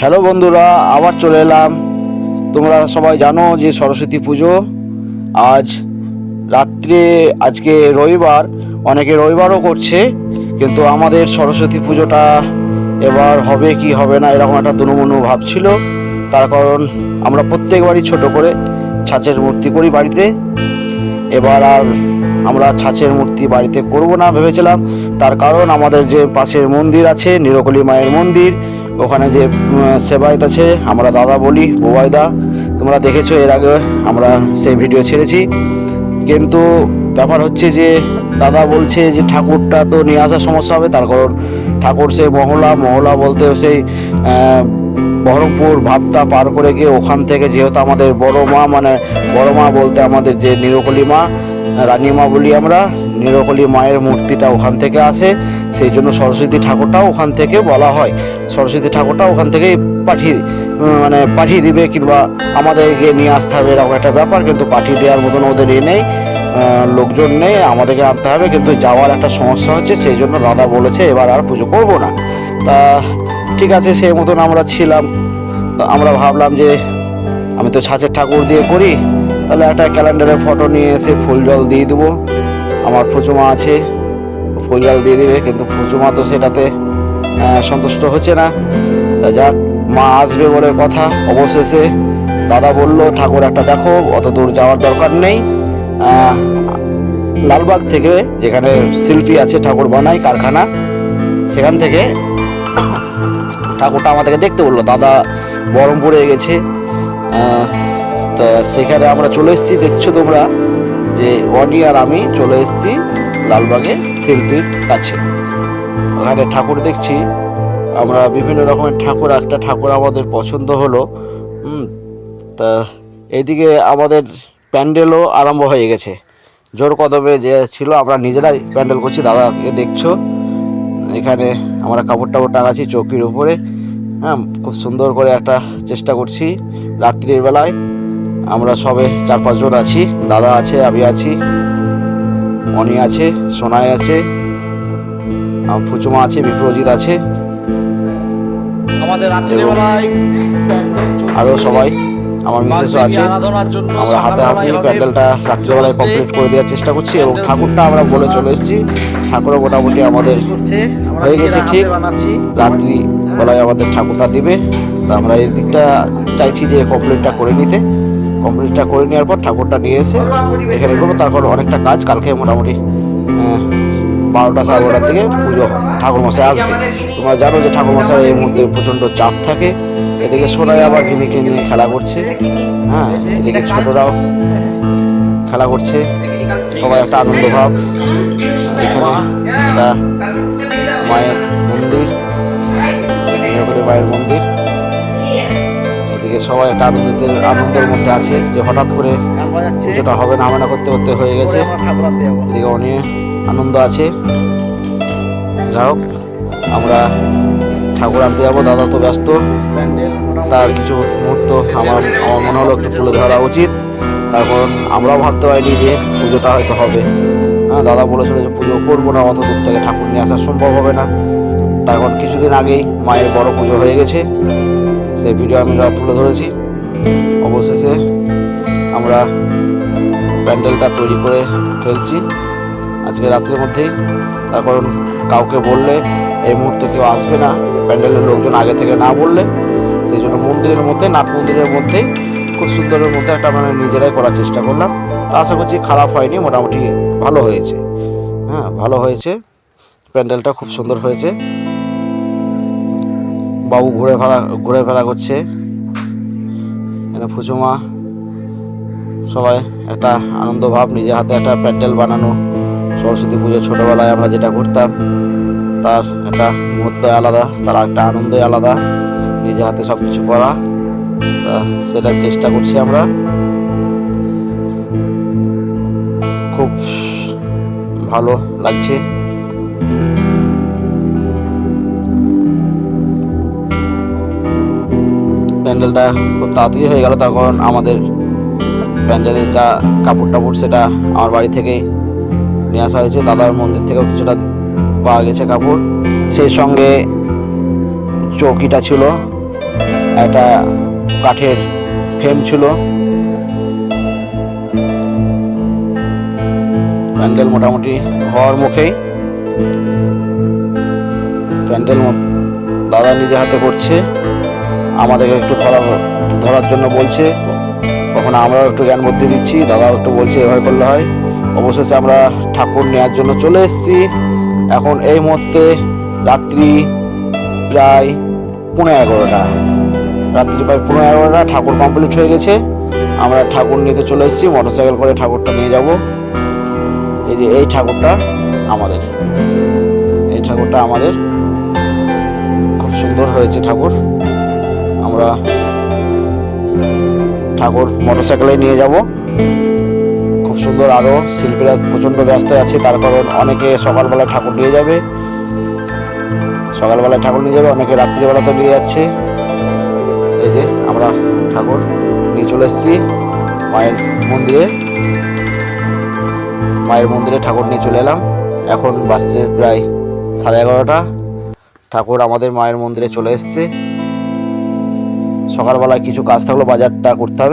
Hello বন্ধুরা, আবার চলে এলাম। তোমরা সবাই জানো যে সরস্বতী পুজো আজ রাত্রে, আজকে রবিবার, অনেকে রবিবারও করছে, কিন্তু আমাদের সরস্বতী পুজোটা এবার হবে কি হবে না এরকম একটা দুনুমনু ভাব ছিল। তার কারণ আমরা প্রত্যেকবারই ছোট করে ছাঁচের মূর্তি করি বাড়িতে। এবার আর আমরা ছাঁচের মূর্তি বাড়িতে করব না ভেবেছিলাম। তার কারণ আমাদের যে পাশের মন্দির আছে, নিরকলি মায়ের মন্দির, ওখানে যে সেবায়ত আছে, আমরা দাদা বলি বোবাইদা তোমরা দেখেছ এর আগে আমরা সেই ভিডিও ছেড়েছি। কিন্তু ব্যাপার হচ্ছে যে, দাদা বলছে যে ঠাকুরটা তো নিয়ে আসার সমস্যা হবে, তার কারণ ঠাকুর সেই মহলা মহলা বলতে সেই বহরমপুর ভাবতা পার করে গিয়ে ওখান থেকে যেহেতু আমাদের বড় মা মানে বড় মা বলতে আমাদের যে নিরকলি মা রানী মা বলি আমরা, নিরকলি মায়ের মূর্তিটা ওখান থেকে আসে, সেই জন্য সরস্বতী ঠাকুরটাও ওখান থেকে বলা হয়। সরস্বতী ঠাকুরটা ওখান থেকেই পাঠিয়ে মানে পাঠিয়ে দিবে কিংবা আমাদেরকে নিয়ে আসতে হবে, এরকম একটা ব্যাপার, কিন্তু পাঠিয়ে দেওয়ার মতন ওদের এ নেই লোকজন নেই, আমাদেরকে আনতে হবে, কিন্তু যাওয়ার একটা সমস্যা হচ্ছে, সেই জন্য দাদা বলেছে এবার আর পুজো করব না। তা ঠিক আছে, সেই মতন আমরা ছিলাম, আমরা ভাবলাম যে আমি তো ছাঁচের ঠাকুর দিয়ে করি তাহলে একটা ক্যালেন্ডারে ফটো নিয়ে এসে ফুল জল দিয়ে দেবো। আমার ফুচুমা আছে, ফুল জল দিয়ে দেবে, কিন্তু ফুচুমা তো সেটাতে সন্তুষ্ট হচ্ছে না। তা যাক, মা আসবে বলে কথা। অবশেষে দাদা বলল, ঠাকুর একটা দেখো, অত দূর যাওয়ার দরকার নেই। লালবাগ থেকে যেখানে শিল্পী আছে, ঠাকুর বানায় কারখানা, সেখান থেকে ঠাকুরটা আমাদেরকে দেখতে বলল। দাদা বহরমপুরে গেছে তা সেখানে আমরা চলে এসেছি। দেখছ তোমরা যে অডি আর আমি চলে এসেছি লালবাগে শিল্পীর কাছে। ওখানে ঠাকুর দেখছি। আমরা বিভিন্ন রকমের ঠাকুর, একটা ঠাকুর আমাদের পছন্দ হলো। তা এইদিকে আমাদের প্যান্ডেলও আরম্ভ হয়ে গেছে। জোর কদমে যে ছিল, আমরা নিজেরাই প্যান্ডেল করছি। দাদাকে দেখছ। এখানে আমরা কাপড় টাপড় টাঙাচ্ছি চৌকির উপরে। হ্যাঁ খুব সুন্দর করে একটা চেষ্টা করছি রাত্রির বেলায়। আমরা সবে চার পাঁচজন আছি দাদা আছে আমি আছি মণি আছে সোনাই আছে ফুচুমা আছে বিপ্রজিৎ আছে। আমাদের রাত্রিবেলায় আরও সবাই আমার মিসেসও আছে। আমরা হাতে হাতে প্যান্ডেলটা রাত্রিবেলায় কমপ্লিট করে দেওয়ার চেষ্টা করছি এবং ঠাকুরটা আমরা বলে চলে এসেছি। ঠাকুরও মোটামুটি আমাদের হয়ে গেছে ঠিক। রাত্রি বেলায় আমাদের ঠাকুরটা দিবে। তা আমরা এই দিকটা চাইছি যে কমপ্লিটটা করে নিতে। কমপ্লিটটা করে নেওয়ার পর ঠাকুরটা নিয়ে এসে এখানে করব। তারপর অনেকটা কাজ, কালকে মোটামুটি বারোটা সাড়ে বারোটার দিকে পুজো ঠাকুর মশাই আসবে। তোমরা জানো যে ঠাকুর মশাই এই মুহূর্তে প্রচণ্ড চাপ থাকে। এদিকে সোনাই আবার ঘিনিকে নিয়ে খেলা করছে। হ্যাঁ এদিকে ছোটরাও খেলা করছে। সবাই একটা আনন্দ ভাব। এখানে একটা মায়ের মন্দির। মায়ের মন্দির। সবাই একটা আনন্দের আনন্দের মধ্যে আছে যে হঠাৎ করে পুজোটা হবে না হবে না করতে করতে হয়ে গেছে। এদিকে অনেক আনন্দ আছে। যাই হোক, আমরা ঠাকুর আনতে যাব, দাদা তো ব্যস্ত। তার কিছু মুহূর্ত আমার আমার মনে হলো একটু তুলে ধরা উচিত। তারপর আমরাও ভাবতে পারিনি যে পুজোটা হয়তো হবে। হ্যাঁ দাদা বলেছিল যে পুজো করব না, অত দূর থেকে ঠাকুর নিয়ে আসা সম্ভব হবে না। তারপর কিছুদিন আগেই মায়ের বড় পুজো হয়ে গেছে। সেই ভিডিও আমি তুলে ধরেছি। অবশেষে আমরা প্যান্ডেলটা তৈরি করে ফেলছি। আজকে রাত্রের মধ্যেই। তার কারণ কাউকে বললে এই মুহূর্তে কেউ আসবে না। প্যান্ডেলের লোকজন আগে থেকে না বললে। সেই জন্য মন্দিরের মধ্যে, নাট মন্দিরের মধ্যেই খুব সুন্দরের মধ্যে একটা মানে নিজেরাই করার চেষ্টা করলাম। তা আশা করছি খারাপ হয়নি, মোটামুটি ভালো হয়েছে। হ্যাঁ ভালো হয়েছে। প্যান্ডেলটা খুব সুন্দর হয়েছে। বাবু ঘুরে ফেরা ঘুরে ফেরা করছে। এখানে ফুচুমা, সবাই একটা আনন্দ ভাব, নিজে হাতে একটা প্যান্ডেল বানানো, সরস্বতী পুজো ছোটোবেলায় আমরা যেটা করতাম তার একটা মুহূর্ত আলাদা, তার একটা আনন্দই আলাদা, নিজে হাতে সব কিছু করা, তা সেটা চেষ্টা করছি আমরা। খুব ভালো লাগছে। প্যান্ডেলটা খুব তাড়াতাড়ি হয়ে গেল তখন আমাদের প্যান্ডেলের যা কাপড় টাপড় সেটা আমার বাড়ি থেকেই নিয়ে আসা হয়েছে। দাদার মন্দির থেকেও কিছুটা পাওয়া গেছে কাপড়। সেই সঙ্গে চৌকিটা ছিল, একটা কাঠের ফ্রেম ছিল। প্যান্ডেল মোটামুটি হওয়ার মুখেই প্যান্ডেল দাদা নিজে হাতে করছে। আমাদেরকে একটু ধরা ধরার জন্য বলছে। কখনো আমরাও একটু জ্ঞান বুদ্ধি দিচ্ছি, দাদাও একটু বলছে এভাবে করলে হয়। অবশেষে আমরা ঠাকুর নেওয়ার জন্য চলে এসেছি। এখন এই মুহূর্তে রাত্রি প্রায় পনেরো এগারোটা। রাত্রি প্রায় পনেরো এগারোটা, ঠাকুর কমপ্লিট হয়ে গেছে। আমরা ঠাকুর নিতে চলে এসেছি, মোটরসাইকেল করে ঠাকুরটা নিয়ে যাব। এই যে এই ঠাকুরটা আমাদের। এই ঠাকুরটা আমাদের। খুব সুন্দর হয়েছে ঠাকুর। আমরা ঠাকুর মোটরসাইকেলে নিয়ে যাব। খুব সুন্দর আরও শিল্পীরা প্রচণ্ড ব্যস্ত আছে, তার কারণ অনেকে সকালবেলায় ঠাকুর নিয়ে যাবে। সকালবেলায় ঠাকুর নিয়ে যাবে, অনেকে রাত্রিবেলাতে নিয়ে যাচ্ছে। এই যে আমরা ঠাকুর নিয়ে চলে এসেছি, মায়ের মন্দিরে। মায়ের মন্দিরে ঠাকুর নিয়ে চলে এলাম। এখন বাসছে প্রায় সাড়ে এগারোটা। ঠাকুর আমাদের মায়ের মন্দিরে চলে এসছে। সকালবেলায় কিছু কাজ থাকল বাজারটা করতে হবে।